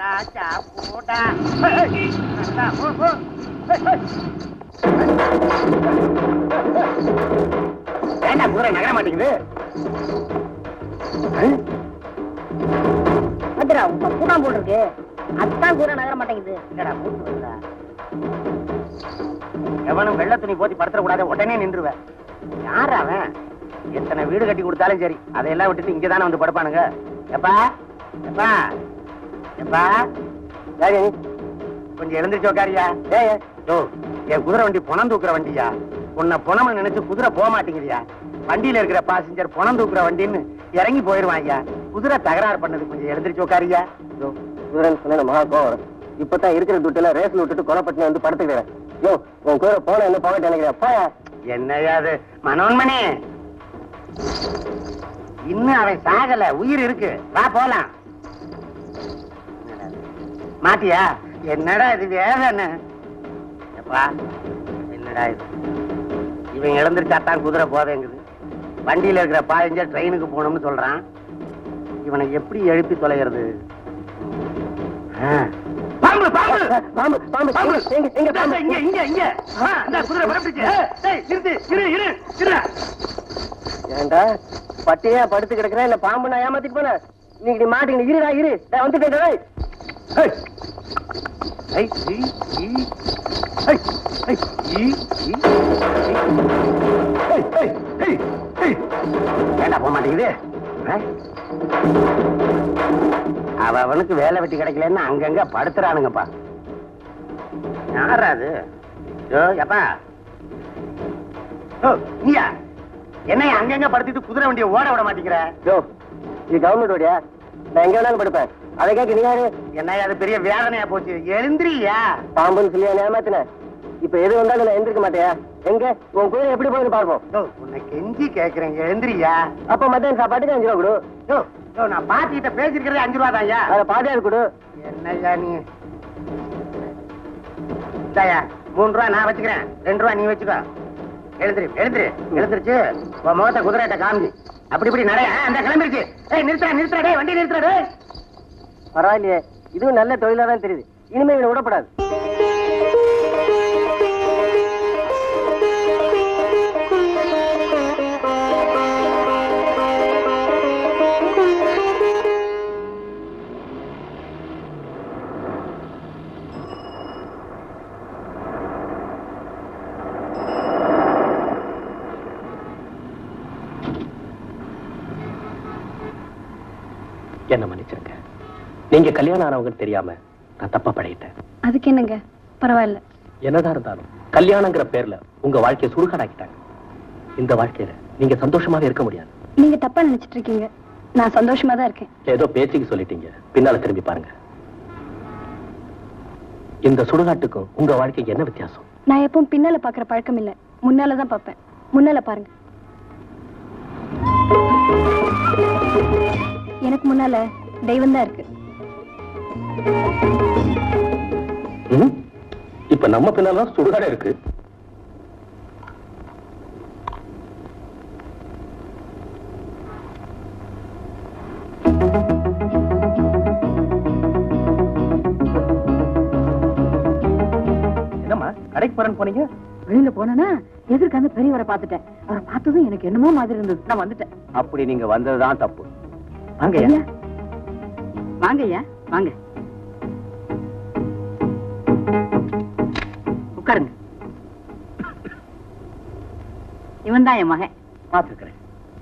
ராஜா போடா ஏண்டா குதிரை நகர மாட்டேங்குது? பத்ரா உங்க கூடாம் போல் இருக்கு. அதுதான் கூட நகர மாட்டேங்குது. என்னடா வருதா எவனும் வெள்ள துணி போத்தி படுத்துற கூடாது உடனே நின்றுவேன் யார் அவன்? எத்தனை வீடு கட்டி கொடுத்தாலும் சரி அதையெல்லாம் விட்டுட்டு இங்கதானே வந்து படுப்பானுங்க. எப்பா? எப்பா? எப்பா யாரு? கொஞ்சம் எழுந்திரிச்சு உட்காரியா ஏய் ஓ என் குதிரை வண்டி புணம் தூக்குற வண்டியா? உன்னை புணம் நினைச்சு குதிரை போக மாட்டேங்குதியா வண்டியில இருக்கிற பாசஞ்சர் புணம் தூக்குற வண்டின்னு இறங்கி போயிருவான் குதிரை தகராறு பண்ணது கொஞ்சம் எழுந்திரிச்சு உட்காரியா குதிரைன்னு சொன்னா மகா கோவம். வரும் இப்பதான் இருக்கிற துட்டுல ரேஸ்ல விட்டுட்டு கொலைப்பட்டு வந்து படுத்துக்கிறேன். யோ உன் குதிரை போன என்ன போகட்டு நினைக்கிறேன் போயா. என்னையா அது? மனோன்மணி. இன்னும் அவன் சாகல. உயிர் இருக்கு. வா போலாம். மாட்டியா? என்னடா இது வேதனை எப்பா என்னடா இது? இவன் இழந்துருச்சாத்தான் குதிரை போதேங்குது. வண்டியில இருக்கிற பாயஞ்சர் ட்ரெயினுக்கு போகணும்னு சொல்றான். இவனை எப்படி எழுப்பி தொலைகிறது? ஆ. பாம்பு பாம்பு! பாம்பு பாம்பு பாம்பு! எங்க எங்க பாம்பு. இங்க இங்க இங்க. இந்த குதிரை புறப்பட்டுச்சு. ஏய், நிறுத்து இரு இரு இரு. ஏண்டா பட்டியா படுத்து கிடக்குறேன் இல்ல பாம்பு நான் ஏமாத்திட்டு போனேன் நீங்க மாட்டீங்க இருடா இரு. வந்துட்டேன் ஏண்டா போக மாட்டேங்குது? அவ அவனுக்கு வேலை வெட்டி கிடைக்கலன்னு அங்கங்க படுத்துறானுங்கப்பா. யாரா அது? எப்பா ஓ நீயா என்னைய அங்கங்க படுத்திட்டு குதிரை வண்டியை ஓட விட மாட்டேங்கிற? இது கவர்மெண்ட் வண்டியா நான் எங்க வேணாலும் படுப்பேன். அதை கேட்க நீ யாரு? என்ன அது பெரிய வேதனையா போச்சு. எழுந்திரியா? பாம்புன்னு சொல்லி என்ன ஏமாத்தினேன் இப்ப எது வந்தாலும் நான் எந்திரிக்க மாட்டேயா எங்க? உன் குதிரை எப்படி போகுது பார்ப்போம். உன்னை கெஞ்சி கேக்குறேன் எழுந்திரியா? அப்ப மத்தியானம் சாப்பாட்டுக்கு அஞ்சு ரூபா கொடு. நான் பாட்டிக்கிட்ட பேசிருக்கிறதே அஞ்சு ரூபா தான்யா. அதை பாதியாது கொடு. என்னய்யா நீ? இந்தாயா மூணு ரூபா நான் வச்சுக்கிறேன். ரெண்டு ரூபா நீ வச்சுக்கோ. எழுந்திரு எழுந்திரு. எழுந்திருச்சு உன் முகத்தை குதிரைட்ட காமிச்சு. அப்படி இப்படி நடைய அந்த கிளம்பிருச்சு. ஏய் நிறுத்துறா நிறுத்துறா டேய் வண்டி நிறுத்துறா பரவாயில்லையே. இதுவும் நல்ல தொழிலா தான் தெரியுது. இனிமே இவனை விடப்படாது. கல்யாணம் ஆனவங்கன்னு தெரியாம நான் தப்பா பழகிட்டேன் அதுக்கு என்னங்க? பரவாயில்ல. என்னதான் இருந்தாலும் கல்யாணங்கிற பேர்ல உங்க வாழ்க்கையை சுடுகாடாக்கிட்டாங்க இந்த வாழ்க்கையில நீங்க சந்தோஷமாக இருக்க முடியாது. நீங்க தப்பா நினைச்சிட்டு இருக்கீங்க. நான் சந்தோஷமா தான் இருக்கேன். ஏதோ பேச்சுக்கு சொல்லிட்டீங்க. பின்னால திரும்பி பாருங்க. இந்த சுடுகாட்டுக்கும் உங்க வாழ்க்கைக்கு என்ன வித்தியாசம்? நான் எப்பவும் பின்னால பாக்குற பழக்கம் இல்ல. முன்னால தான் பார்ப்பேன். முன்னால பாருங்க. எனக்கு முன்னால தெய்வம் தான் இருக்கு? இப்ப நம்ம பின்னால சுடுகாடு இருக்கு. என்னம்மா கடைக்கு போறேன்னு போனீங்க? வெளியில போனேன்னா எதிர்க்க அந்த பெரியவரை பார்த்துட்டேன். அவரை பார்த்ததும் எனக்கு என்னமோ மாதிரி இருந்தது. நான் வந்துட்டேன். அப்படி நீங்க வந்ததுதான் தப்பு. வாங்க வாங்க ஐயா. வாங்க. உட்காருங்க. இவன் தான் என் மகன். பாத்துருக்கிறேன்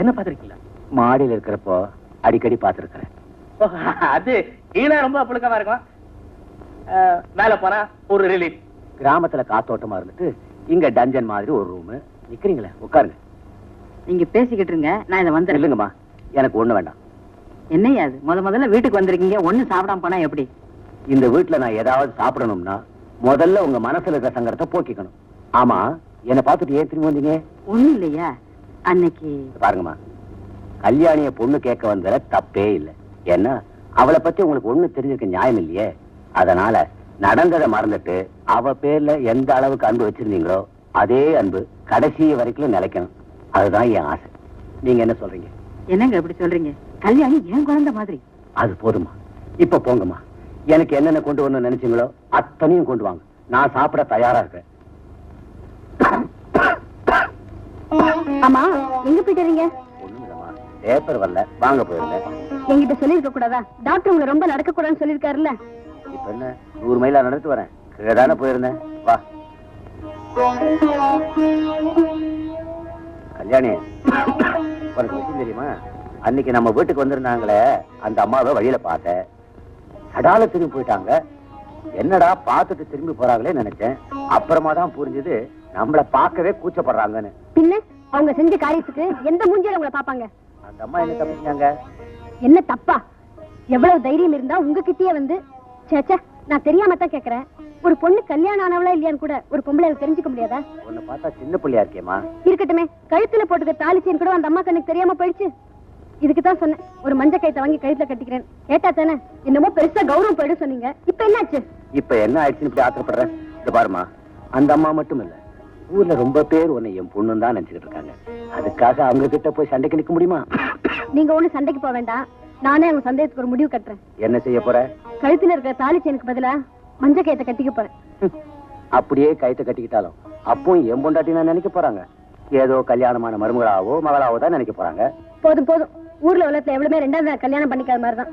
என்ன பாத்திருக்கீங்களா மாடியில் இருக்கிறப்போ அடிக்கடி பார்த்துருக்கிறேன். அது ஈனா ரொம்ப புழுக்கமா இருக்கும். மேல போனா ஒரு ரிலீஃப் கிராமத்துல காத்தோட்டமா இருந்துட்டு இங்க டஞ்சன் மாதிரி ஒரு ரூம் நிக்கிறீங்களே உட்காருங்க. நீங்க பேசிக்கிட்டு இருங்க நான் இதை வந்துடுறேன். இல்லைங்கம்மா எனக்கு ஒண்ணு வேண்டாம். என்னையா அது முத முதல்ல வீட்டுக்கு வந்திருக்கீங்க ஒண்ணு சாப்பிடாம போனா எப்படி? இந்த வீட்டுல நான் ஏதாவது சாப்பிடணும்னா முதல்ல உங்க மனசுல இருக்கிற சங்கடத்தை போக்கிக்கணும். ஆமா என்ன பார்த்துட்டு ஏன் திரும்பி வந்தீங்க? ஒண்ணும் இல்லையா? அன்னைக்கு பாருங்கம்மா. கல்யாணிய பொண்ணு கேட்க வந்ததுல தப்பே இல்லை. ஏன்னா அவளை பத்தி உங்களுக்கு ஒண்ணு தெரிஞ்சிருக்க நியாயம் இல்லையே? அதனால நடந்ததை மறந்துட்டு அவ பேர்ல எந்த அளவுக்கு அன்பு வச்சிருந்தீங்களோ அதே அன்பு கடைசி வரைக்கும் நிலைக்கணும். அதுதான் என் ஆசை. நீங்க என்ன சொல்றீங்க? என்னங்க இப்படி சொல்றீங்க? கல்யாணி ஏன் குழந்தை மாதிரி? அது போதுமா இப்ப போங்கம்மா. எனக்கு என்னென்ன கொண்டு வரணும்னு நினைச்சீங்களோ அத்தனையும் கொண்டு வாங்க. நான் சாப்பிட தயாரா இருக்கேன். ஆமா எங்க போயிட்டு வரீங்க? ஒண்ணுமில்லம்மா. பேப்பர் வரல. வாங்க போயிருந்தேன். என்கிட்ட சொல்லிருக்க கூடாதா? டாக்டர் உங்களை ரொம்ப நடக்க கூடாதுன்னு சொல்லிருக்காருல்ல இப்ப என்ன? நூறு மைலா நடந்து வரேன். கீழே தானே போயிருந்தேன். வா. கல்யாணி உனக்கு விஷயம் தெரியுமா? அன்னைக்கு நம்ம வீட்டுக்கு வந்திருந்தாங்களே அந்த அம்மாவை வழியில பார்த்தேன். சடால திரும்பி போயிட்டாங்க. என்னடா பார்த்துட்டு திரும்பி போறாங்களே நினைச்சேன். அப்புறமா தான் புரிஞ்சது நம்மள பார்க்கவே கூச்சப்படுறாங்கன்னு. பின்ன அவங்க செஞ்ச காரியத்துக்கு எந்த மூஞ்சியில உங்களை பாப்பாங்க அந்த அம்மா என்ன தப்பு செஞ்சாங்க? என்ன தப்பா? எவ்வளவு தைரியம் இருந்தா உங்ககிட்டயே வந்து சேச்சே நான் தெரியாம தான் கேக்குறேன். ஒரு பொண்ணு கல்யாணம் ஆனவளா இல்லையான்னு கூட ஒரு பொம்பளை தெரிஞ்சுக்க முடியாதா? உன்னை பார்த்தா சின்ன பிள்ளையா இருக்கேம்மா. இருக்கட்டுமே கழுத்துல போட்டுக்க தாலி கூட அந்த அம்மா கண்ணுக்கு தெரியாம போயிடுச்சு. இதுக்கு தான் சொன்னேன். ஒரு மஞ்ச கைத்தை வாங்கி கழுத்துல கட்டிக்கிறேன். கேட்டா தானே? என்னமோ பெருசா கௌரவம் போயிடும் சொன்னீங்க. இப்ப என்னாச்சு? இப்ப என்ன ஆயிடுச்சுன்னு இப்படி ஆத்திரப்படுற? பாருமா அந்த அம்மா மட்டும் இல்ல. ஊர்ல ரொம்ப பேர் உன்னை என் பொண்ணுன்னு தான் நினைச்சுக்கிட்டு இருக்காங்க. அதுக்காக அவங்க கிட்ட போய் சண்டைக்கு நிக்க முடியுமா? நீங்க ஒண்ணு சண்டைக்கு போக வேண்டாம். நானே அவங்க சந்தேகத்துக்கு ஒரு முடிவு கட்டுறேன். என்ன செய்ய போற? கழுத்துல இருக்கிற தாலி செயினுக்கு பதிலா மஞ்ச கைத்தை கட்டிக்க போறேன். அப்படியே கைத்த கட்டிக்கிட்டாலும் அப்பவும் என் பொண்டாட்டி நான் நினைக்க போறாங்க. ஏதோ கல்யாணமான மருமகளாவோ மகளாவோ தான் நினைக்க போறாங்க. போதும் போதும். ஊர்ல உலகத்துல எவ்வளவுமே ரெண்டாவது கல்யாணம் பண்ணிக்காத மாதிரிதான்.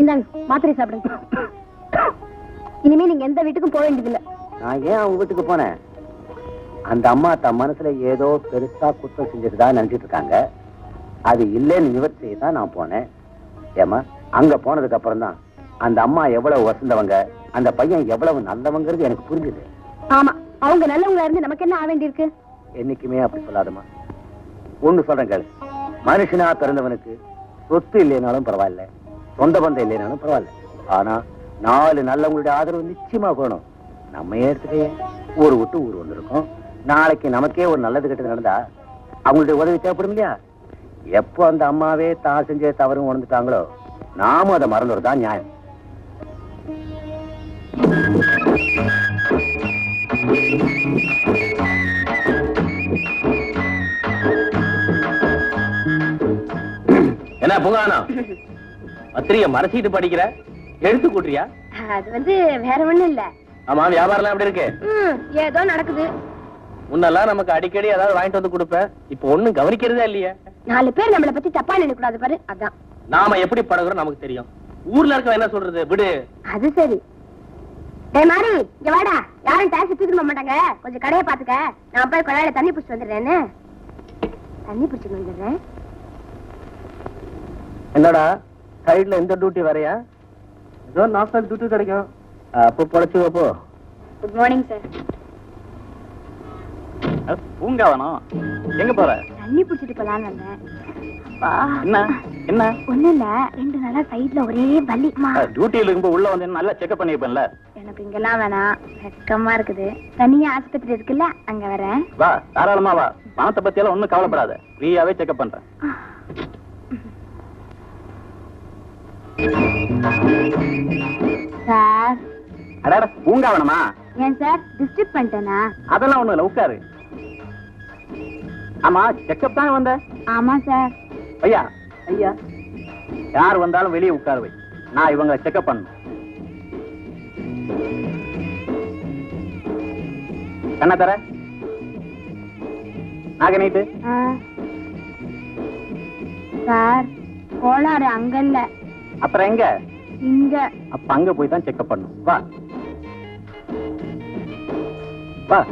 இந்தாங்க மாத்திரை சாப்பிடுங்க. இனிமே நீங்க எந்த வீட்டுக்கும் போக வேண்டியதில்ல. நான் ஏன் அவங்க வீட்டுக்கு போனேன்? அந்த அம்மா தன் மனசுல ஏதோ பெருசா குத்தம் செஞ்சிருந்தா நினைச்சிட்டு இருக்காங்க. அது இல்லைன்னு நிவர்த்தி செய்ய தான் நான் போனேன். ஏமா அங்க போனதுக்கு அப்புறம் தான் அந்த அம்மா எவ்வளவு வசந்தவங்க அந்த பையன் எவ்வளவு நல்லவங்கிறது எனக்கு புரிஞ்சுது. ஆமா அவங்க நல்லவங்களா இருந்து நமக்கு என்ன ஆக வேண்டியிருக்கு? என்னைக்குமே அப்படி சொல்லாதம்மா. ஒண்ணு சொல்றேன் கேளு. மனுஷனா பிறந்தவனுக்கு சொத்து இல்லைனாலும் பரவாயில்ல. சொந்த பந்தம் இல்லைனாலும் பரவாயில்ல. ஆனா நாலு நல்லவங்களுடைய ஆதரவு நிச்சயமா வேணும். நம்ம எடுத்துட்டே ஊர் விட்டு ஊர் வந்திருக்கோம். நாளைக்கு நமக்கே ஒரு நல்லது கெட்டது நடந்தா அவங்களுடைய உதவி தேவைப்படும் இல்லையா? எப்போ அந்த அம்மாவே தான் செஞ்ச தவறும் உணர்ந்துட்டாங்களோ நாமும் அதை மறந்துறது தான் நியாயம். என்ன புகானா பத்திரிகை மறைச்சிட்டு படிக்கிற? எழுத்து கூட்டுறியா? அது வந்து வேற ஒண்ணும் இல்ல. ஆமா வியாபாரம் எப்படி இருக்கு? ஏதோ நடக்குது. முன்னெல்லாம் நமக்கு அடிக்கடி ஏதாவது வாங்கிட்டு வந்து கொடுப்பேன் இப்போ ஒண்ணும் கவனிக்கிறதே இல்லையே. நாலு பேர் நம்மள பத்தி தப்பா நினைக்க கூடாது பாரு அதான். நாம எப்படி பழகுறோம் நமக்கு தெரியும். ஊர்ல இருக்க என்ன சொல்றது? விடு. அது சரி. டேய் மாரி இங்க வாடா. யாரும் டாக்ஸி தூக்கிட்டு மாட்டாங்க. கொஞ்சம் கடையை பாத்துக்க நான் போய் குழாயில தண்ணி பிடிச்சிட்டு வந்துடுறேன்னு. தண்ணி பிடிச்சிட்டு வந்துடுறேன். என்னடா? சைடுல இந்த டியூட்டி வரையா ஏதோ நாற்பது டியூட்டி கிடைக்கும். அப்போ பொழைச்சு வைப்போ குட் மார்னிங் சார் பூங்காவனம் எங்க போற? தண்ணி பிடிச்சிட்டு போலான்னு வந்தேன். அப்பா. என்ன? என்ன? ஒண்ணும் இல்ல. ரெண்டு நாளா சைடுல ஒரே வலிமா டியூட்டியில இருக்கும்போது உள்ள வந்து நல்லா செக்அப் பண்ணிருப்பேன்ல? எனக்கு இங்கெல்லாம் வேணாம். வெக்கமா இருக்குது. தனியா ஆஸ்பத்திரி இருக்குல்ல அங்க வரேன். வா தாராளமா வா. பணத்தை பத்தி எல்லாம் ஒண்ணும் கவலைப்படாத. ஃப்ரீயாவே செக்அப் பண்றேன். சார். அடாட பூங்காவனமா ஏன் சார் டிஸ்டர்ப் பண்ணிட்டேனா? அதெல்லாம் ஒண்ணும் இல்ல உட்காரு. ஆமா செக்அப் தானே வந்த? ஆமா சார். ஐயா. ஐயா. யார் வந்தாலும் வெளியே உட்காரு வை நான் இவங்க செக்அப் பண்ணணும். என்ன தர. நாக நீட்டு. சார் கோளாறு அங்க இல்ல. அப்புறம் எங்க? இங்க. அப்ப அங்க போய் தான் செக்அப் பண்ணும். வா. வா.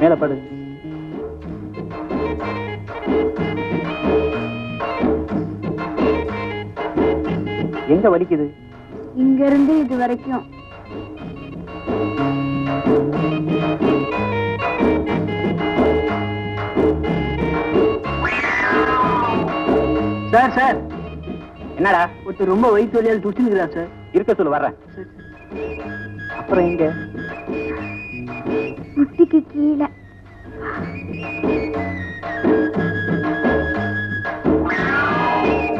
மேல படு. எங்க வலிக்குது? இங்க இருந்து இது வரைக்கும். Sir sir. என்னடா ஒருத்தர் ரொம்ப வயிற்று வலியால் துடிச்சுக்கிறா சார். இருக்க சொல்லு வர்றேன். அப்புறம் எங்க? முட்டிக்கு கீழே.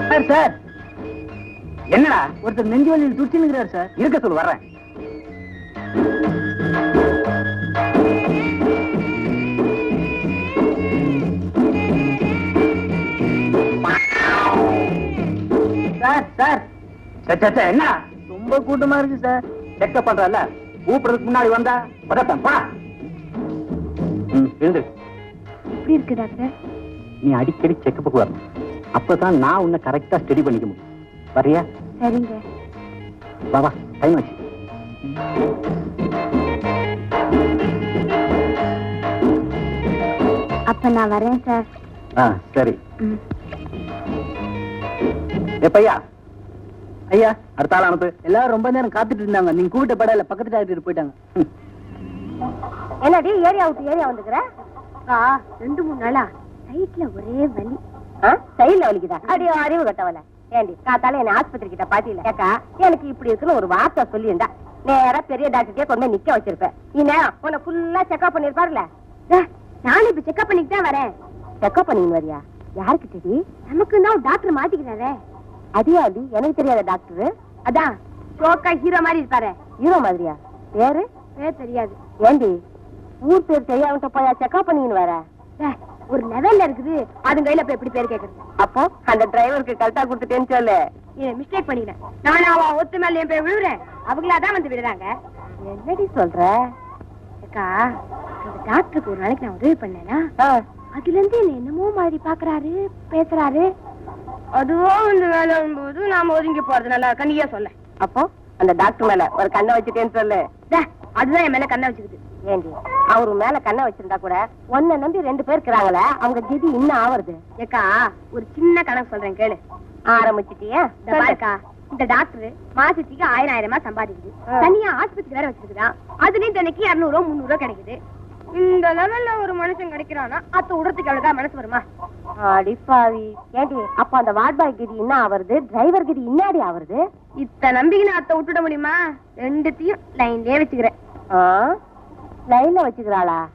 Sir sir. என்னடா ஒருத்தர் நெஞ்சு வலியில் துடிச்சுங்கிறார் சார். இருக்க சொல்லு வர்றேன். என்ன? ரொம்ப கூட்டமா இருக்கு சார் செக்கப் பண்றல கூப்பிடுறதுக்கு முன்னாடி வந்தா பதட்டம் போடா. எழுந்து எப்படி இருக்கு டாக்டர்? நீ அடிக்கடி செக்கப்புக்கு வரணும். அப்பதான் நான் உன்னை கரெக்டா ஸ்டடி பண்ணிக்க முடியும். வரியா சரிங்க. வா வா டைம் ஆச்சு. அப்ப நான் வரேன் சார் ஆ சரி. எப்பையா ஐயா அடுத்த ஆள் அனுப்பு. எல்லாரும் ரொம்ப நேரம் காத்துட்டு இருந்தாங்க. நீங்க கூப்பிட்ட படையில பக்கத்து டாக்டர் போயிட்டாங்க. என்னடி ஏரியா விட்டு ஏரியா வந்துக்கிற ரெண்டு மூணு நாளா? சைட்ல ஒரே வலி. சைட்ல வலிக்குதா? அடியோ அறிவு கட்டவல ஏண்டி காத்தால என்ன ஆஸ்பத்திரி கிட்ட பாத்தியில ஏக்கா எனக்கு இப்படி இருக்குன்னு ஒரு வார்த்தை சொல்லியிருந்தா. நேரா பெரிய டாக்டர்க்கே கொண்டு நிக்க வச்சிருப்பேன். இந்நேரம் உன்னை ஃபுல்லா செக்அப் பண்ணிருப்பாருல நானும் இப்ப செக்அப் பண்ணிட்டு தான் வரேன். செக்அப் பண்ணின்னு வரியா? யாருக்கு தெரி நமக்கு தான் டாக்டர் மாத்திக்கிறாரே அதியா அது எனக்கு தெரியாத டாக்டர் அதான் ஷோக்கா ஹீரோ மாதிரி இருப்பாரு. ஹீரோ மாதிரியா? பேரு? பேர் தெரியாது. ஏண்டி? ஊர் பேர் தெரியாமட்ட போயா செக்அப் பண்ணின்னு வர ஒரு லெவல்ல இருக்குது. அது கையில போய் எப்படி பேர் கேக்குறது? அப்போ அந்த டிரைவருக்கு கரெக்டா கொடுத்துட்டேன்னு சொல்லு. மிஸ்டேக் பண்ணிக்கிறேன் நானும் அவன் ஒத்து மேல என் போய் விழுறேன் அவங்களா தான் வந்து விடுறாங்க என்னடி சொல்ற? அக்கா அந்த டாக்டருக்கு ஒரு நாளைக்கு நான் உதவி பண்ணேனா? அதுல இருந்து என்ன என்னமோ மாதிரி பாக்குறாரு பேசுறாரு. அதுவும் இந்த வேலை போது நாம ஒதுங்கி போறது நல்லா கண்ணியா சொல்ல. அப்போ அந்த டாக்டர் மேல ஒரு கண்ணை வச்சுட்டேன்னு சொல்லு. அதுதான் என் மேல கண்ணை வச்சுக்குது ஏண்டி அவரு மேல கண்ணை வச்சிருந்தா கூட ஒன்ன நம்பி ரெண்டு பேர் இருக்கிறாங்களே அவங்க கதி இன்னும் ஆவறது. ஏக்கா ஒரு சின்ன கணக்கு சொல்றேன் கேளு. ஆரம்பிச்சிட்டியா? பாருக்கா இந்த டாக்டர் மாசத்துக்கு ஆயிரம் ஆயிரமா சம்பாதிக்குது. தனியா ஆஸ்பத்திரி வேற வச்சிருக்குதான் அதுலயும் தினைக்கு இருநூறு முந்நூறு ரூபா கிடைக்குது. இந்த லெவல்ல ஒரு மனுஷன் கிடைக்கிறானா அத்த விடுறதுக்கு அவளுக்கா மனசு வருமா? அடிப்பாவி. ஏண்டி அப்ப அந்த வாட்பாய் கதி என்ன ஆவறது? டிரைவர் கதி இன்னாடி ஆவறது? இத்த நம்பிக்கை நான் அத்த விட்டுட முடியுமா? ரெண்டுத்தையும் லைன்லயே வச்சுக்கிறேன். லைன்ல வச்சுக்கிறாளா?